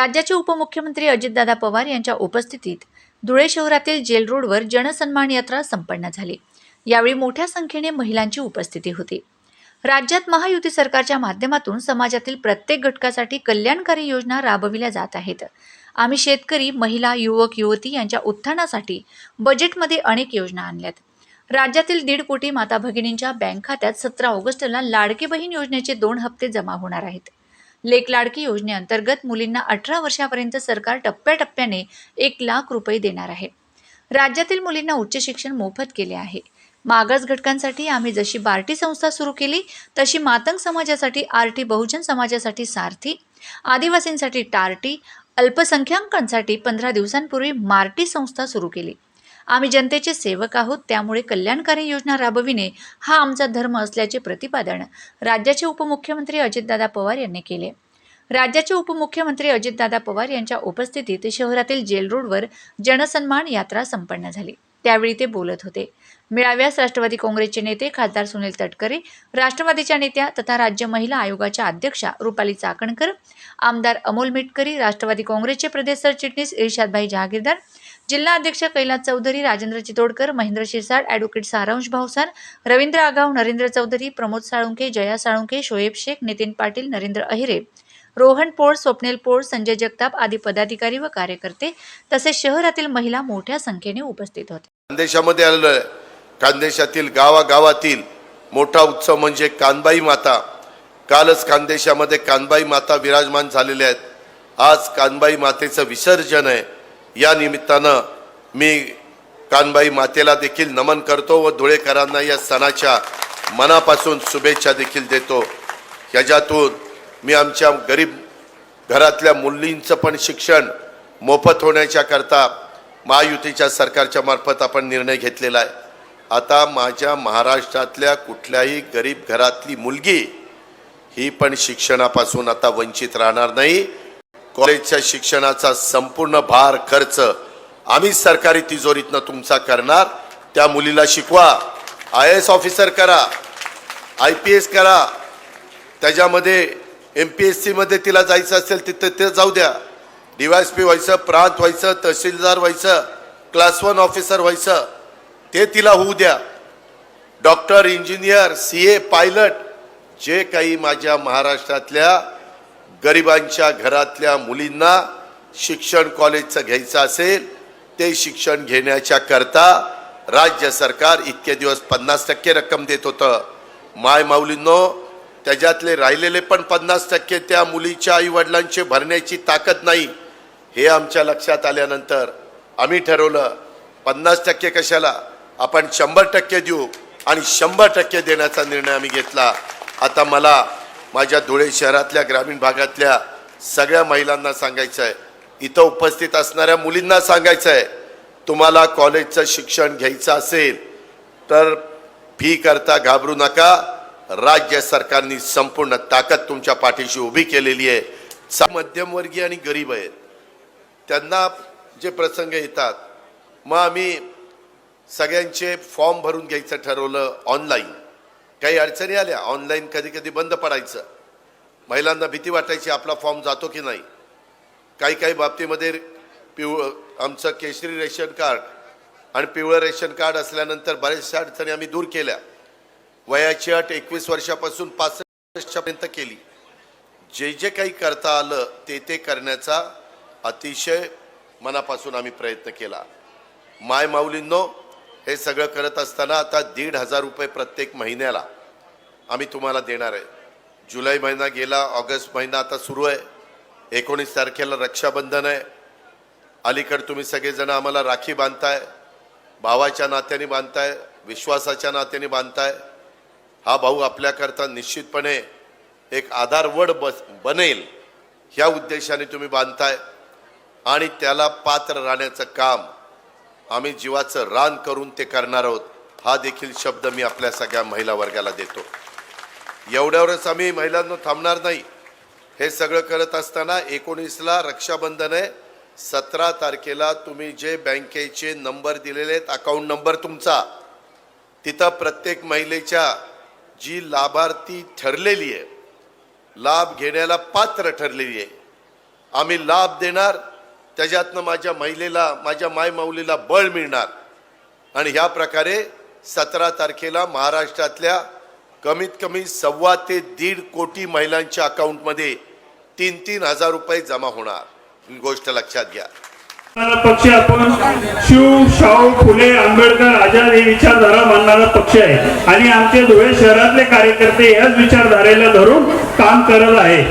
राज्याचे उपमुख्यमंत्री अजितदादा पवार यांच्या उपस्थितीत धुळे शहरातील जेल रोडवर जनसन्मान यात्रा संपन्न झाली. यावेळी मोठ्या संख्येने महिलांची उपस्थिती होती. राज्यात महायुती सरकारच्या माध्यमातून समाजातील प्रत्येक घटकासाठी कल्याणकारी योजना राबविल्या जात आहेत. आम्ही शेतकरी महिला युवक युवती यांच्या उत्थानासाठी बजेटमध्ये अनेक योजना आणल्यात. राज्यातील दीड कोटी माता भगिनींच्या बँक खात्यात सतरा ऑगस्टला लाडकी बहीण योजनेचे दोन हप्ते जमा होणार आहेत. लेक लाडकी योजनेअंतर्गत मुलींना अठरा वर्षापर्यंत सरकार टप्प्याटप्प्याने एक लाख रुपये देणार आहे. राज्यातील मुलींना उच्च शिक्षण मोफत केले आहे. मागास घटकांसाठी आम्ही जशी बार्टी संस्था सुरू केली तशी मातंग समाजासाठी आरटी बहुजन समाजासाठी सारथी आदिवासींसाठी टार्टी अल्पसंख्याकांसाठी पंधरा दिवसांपूर्वी मार्टी संस्था सुरू केली. आम्ही जनतेचे सेवक आहोत त्यामुळे कल्याणकारी योजना राबविणे हा आमचा धर्म असल्याचे प्रतिपादन राज्याचे उपमुख्यमंत्री अजितदादा पवार यांनी केले. राज्याचे उपमुख्यमंत्री अजितदादा पवार यांच्या उपस्थितीत शहरातील जेल रोडवर जनसन्मान यात्रा संपन्न झाली. त्यावेळी ते बोलत होते. मेळाव्यास राष्ट्रवादी काँग्रेसचे नेते खासदार सुनील तटकरे राष्ट्रवादीच्या नेत्या तथा राज्य महिला आयोगाच्या अध्यक्षा रुपाली चाकणकर आमदार अमोल मिटकरी राष्ट्रवादी काँग्रेसचे प्रदेश सरचिटणीस इर्शादभाई जहागीरदार जिल्हा अध्यक्ष कैलास चौधरी राजेंद्र चितोडकर महेंद्र शिरसाट ॲडव्होकेट सारांश भावसार रवींद्र आगाव नरेंद्र चौधरी प्रमोद साळुंके जया साळुंके शोएब शेख नितीन पाटील नरेंद्र अहिरे रोहन पोळ स्वप्नील पोळ संजय जगताप आदी पदाधिकारी व कार्यकर्ते तसेच शहरातील महिला मोठ्या संख्येने उपस्थित होते. खानदेशामध्ये आलेलो आहे. खानदेशातील गावागावातील मोठा उत्सव म्हणजे कानबाई माता. कालच खानदेशामध्ये कानबाई माता विराजमान झालेल्या आहेत. आज कानबाई मातेचं विसर्जन आहे. या निमित्तानं मी कानबाई मातेला देखील नमन करतो व धुळेकरांना या सणाच्या मनापासून शुभेच्छा देखील देतो. ह्याच्यातून मी आमच्या गरीब घरातल्या मुलींचं पण शिक्षण मोफत होण्याच्या करता महायुतीच्या सरकारच्या मार्फत आपण निर्णय घेतलेला आहे. आता माझ्या महाराष्ट्रातल्या कुठल्याही गरीब घरातली मुलगी ही पण शिक्षणापासून आता वंचित राहणार नाही. कॉलेजच्या शिक्षणाचा संपूर्ण भार खर्च आम्ही सरकारी तिजोरीतनं तुमचा करणार. त्या मुलीला शिकवा. आय एस ऑफिसर करा. आय पी एस करा. त्याच्यामध्ये एम पी एस सीमध्ये तिला जायचं असेल तिथं ते जाऊ द्या. डी वाय एस पी व्हायचं प्रांत व्हायचं तहसीलदार व्हायचं क्लास वन ऑफिसर व्हायचं ते तिला होऊ द्या. Doctor engineer C A pilot जे काही माझ्या महाराष्ट्रातल्या गरिबांच्या घरातल्या मुलींना शिक्षण कॉलेजचं घ्यायचं असेल ते शिक्षण घेण्याच्या करता राज्य सरकार इतके दिवस पन्नास टक्के रक्कम देत होतं. माय माऊलींनो त्याच्यातले राहिलेले पण पन्नास टक्के त्या मुलीच्या आईवडिलांचे भरण्याची ताकद नाही हे आमच्या लक्षात आल्यानंतर आम्ही ठरवलं पन्नास टक्के कशाला? आपण शंभर टक्के देऊ आणि शंभर टक्के देण्याचा निर्णय आम्ही घेतला. आता मला माझ्या धुळे शहरातल्या ग्रामीण भागातल्या सगळ्या महिलांना सांगायचं आहे. इथं उपस्थित असणाऱ्या मुलींना सांगायचं आहे. तुम्हाला कॉलेजचं शिक्षण घ्यायचं असेल तर फी करता घाबरू नका. राज्य सरकारने संपूर्ण ताकद तुमच्या पाठीशी उभी केलेली आहे. सा- मध्यमवर्गीय आणि गरीब आहेत. त्यांना जे प्रसंग येतात मग आम्ही सगळ्यांचे फॉर्म भरून घ्यायचं ठरवलं ऑनलाईन काही अडचणी आल्या ऑनलाईन कधी कधी बंद पडायचं. महिलांना भीती वाटायची आपला फॉर्म जातो की नाही. काही काही बाबतीमध्ये पिवळ आमचं केशरी रेशन कार्ड आणि पिवळं रेशन कार्ड असल्यानंतर बऱ्याचशा अडचणी आम्ही दूर केल्या. वयाची अट एकवीस वर्षापासून पासष्टपर्यंत केली. जे जे काही करता आलं ते ते करण्याचा अतिशय मनापासून आम्ही प्रयत्न केला. माय माऊलींनो हे सगळं करत असताना आता दीड हजार रुपये प्रत्येक महिन्याला आम्ही तुम्हाला देणार आहे. जुलै महिना गेला ऑगस्ट महिना आता सुरू आहे. एकोणीस तारखेला रक्षाबंधन आहे. अलीकडे तुम्ही सगळेजण आम्हाला राखी बांधताय भावाच्या नात्याने बांधताय विश्वासाच्या नात्याने बांधताय. हा भाऊ आपल्याकरता निश्चितपणे एक आधारवड बस बनेल. ह्या उद्देशाने तुम्ही बांधताय आणि त्याला पात्र राहण्याचं काम आम्ही जीवाचं रान करून ते करणार आहोत हा देखील शब्द मी आपल्या सगळ्या महिला वर्गाला देतो. एवढ्यावरच आम्ही महिलांना थांबणार नाही. हे सगळं करत असताना एकोणीसला रक्षाबंधन आहे. सतरा तारखेला तुम्ही जे बँकेचे नंबर दिलेले आहेत अकाउंट नंबर तुमचा तिथं प्रत्येक महिलेच्या जी लाभार्थी ठरलेली आहे लाभ घेण्याला पात्र ठरलेली आहे. आम्ही लाभ देणार त्याच्यातनं माझ्या महिलेला माझ्या मायमाऊलीला बळ मिळणार. आणि ह्या प्रकारे सतरा तारखेला महाराष्ट्रातल्या कमीत कमी सव्वा ते दीड कोटी महिलांच्या अकाउंटमध्ये तीन तीन हजार रुपये जमा होणार. ही गोष्ट लक्षात घ्या. पक्ष आपण शिव शाहू फुले आंबेडकर आझाद हे विचारधारा मानणारा पक्ष आहे. आणि आमचे धुळे शहरातले कार्यकर्ते याच विचारधारेला धरून काम करत आहे.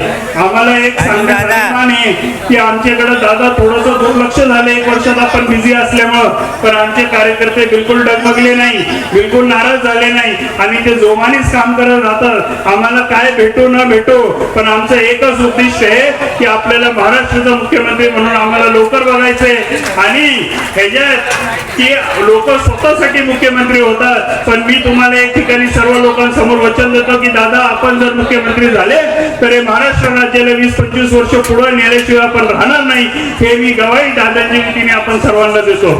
आम्हाला एक आहे की आमच्याकडे दादा थोडस दुर्लक्ष झालं. एक वर्षात आपण बिझी असल्यामुळं. पण आमचे कार्यकर्ते बिलकुल डगमगले नाही बिलकुल नाराज झाले नाही. आणि ते जोमानेच काम करत राहतात. आम्हाला काय भेटो न भेटो पण आमचं एकच उद्दिष्ट आहे की आपल्याला महाराष्ट्राचा मुख्यमंत्री म्हणून आम्हाला लवकर बघायचंय आणि ह्याच्यात की लोक स्वतःसाठी मुख्यमंत्री होतात. पण मी तुम्हाला एक ठिकाणी सर्व लोकांसमोर वचन देतो की दादा आपण जर मुख्यमंत्री झाले तर हे महाराष्ट्र राज्याला वीस पंचवीस वर्ष पुढे नेल्याशिवाय आपण राहणार नाही. हे मी गवाही दादांच्या वतीने आपण सर्वांना देतो.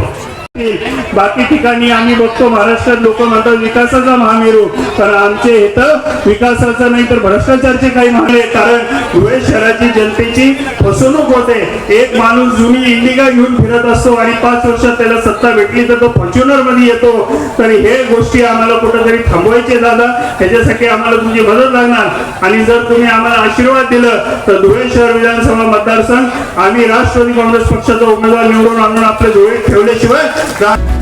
बाकी ठिकाणी आम्ही बघतो महाराष्ट्रात लोक म्हणतात विकासाचा महामेरू. पण आमचे हे तर विकासाचा नाही तर भ्रष्टाचारचे काही महाले कारण धुळे शहराची जनतेची फसवणूक होते. एक माणूस जुनी इंडिका घेऊन फिरत असतो आणि पाच वर्षात त्याला सत्ता भेटली तर तो फॉर्च्युनरमध्ये येतो. तर हे गोष्टी आम्हाला कुठेतरी थांबवायचे दादा. ह्याच्यासाठी आम्हाला तुमची मदत लागणार. आणि जर तुम्ही आम्हाला आशीर्वाद दिलं तर धुळे शहर विधानसभा मतदारसंघ आम्ही राष्ट्रवादी काँग्रेस पक्षाचा उमेदवार निवडून आणून आपले धुळे ठेवल्याशिवाय Stop.